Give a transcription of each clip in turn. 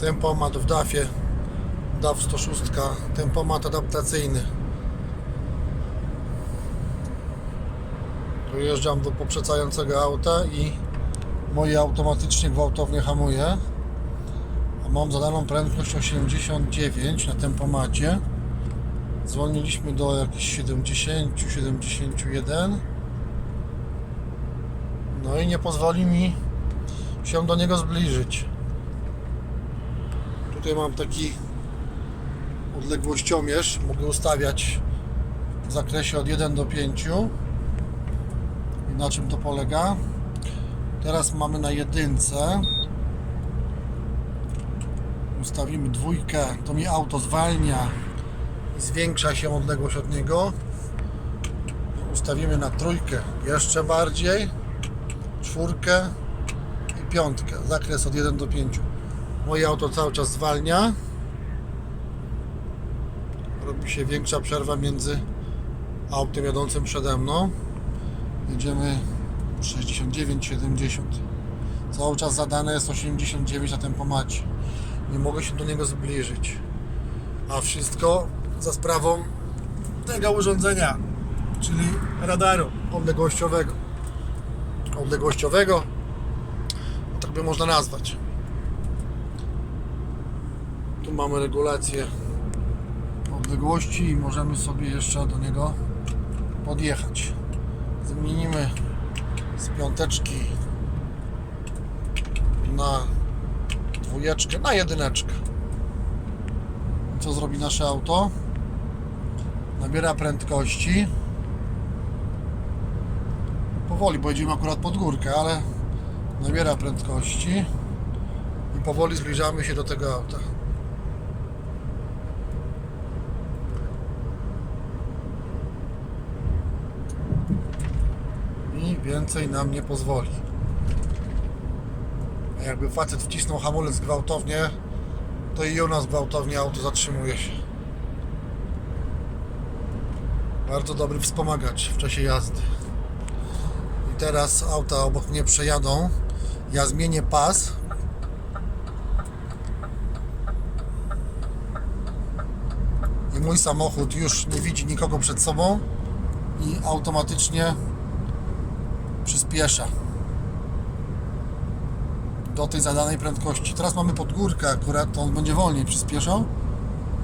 Tempomat w DAF-ie DAF 106 Tempomat adaptacyjny. Dojeżdżam do poprzedzającego auta i moje automatycznie gwałtownie hamuje a mam zadaną prędkość 89 na tempomacie. Zwolniliśmy do jakichś 70 71 no i nie pozwoli mi się do niego zbliżyć tutaj mam taki odległościomierz. Mogę ustawiać w zakresie od 1 do 5 i na czym to polega? Teraz mamy na jedynce. Ustawimy dwójkę. To mi auto zwalnia i zwiększa się odległość od niego. Ustawimy na trójkę. Jeszcze bardziej. Czwórkę i piątkę. Zakres od 1 do 5 moje auto cały czas zwalnia. Robi się większa przerwa między autem jadącym przede mną. Jedziemy 69-70 cały czas zadane jest 89 na tempomacie. Nie mogę się do niego zbliżyć. A wszystko za sprawą tego urządzenia czyli radaru odległościowego. Odległościowego tak by można nazwać tu mamy regulację odległości i możemy sobie jeszcze do niego podjechać. Zmienimy z piąteczki na dwójeczkę, na jedyneczkę. Co zrobi nasze auto? Nabiera prędkości. Powoli, bo jedziemy akurat pod górkę, ale nabiera prędkości i powoli zbliżamy się do tego auta. I więcej nam nie pozwoli. A jakby facet wcisnął hamulec gwałtownie, to i u nas gwałtownie auto zatrzymuje się. Bardzo dobry wspomagacz w czasie jazdy. I teraz auta obok mnie przejadą. Ja zmienię pas. I mój samochód już nie widzi nikogo przed sobą i automatycznie przyspiesza do tej zadanej prędkości. Teraz mamy pod górkę akurat, to on będzie wolniej przyspieszał,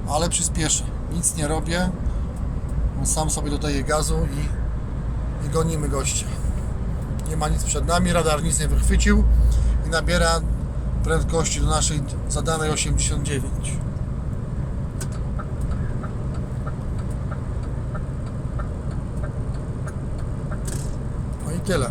ale przyspieszę. Nic nie robię. On sam sobie dodaje gazu i, i gonimy gościa. Nie ma nic przed nami, radar nic nie wychwycił i nabiera prędkości do naszej zadanej 89. No i tyle.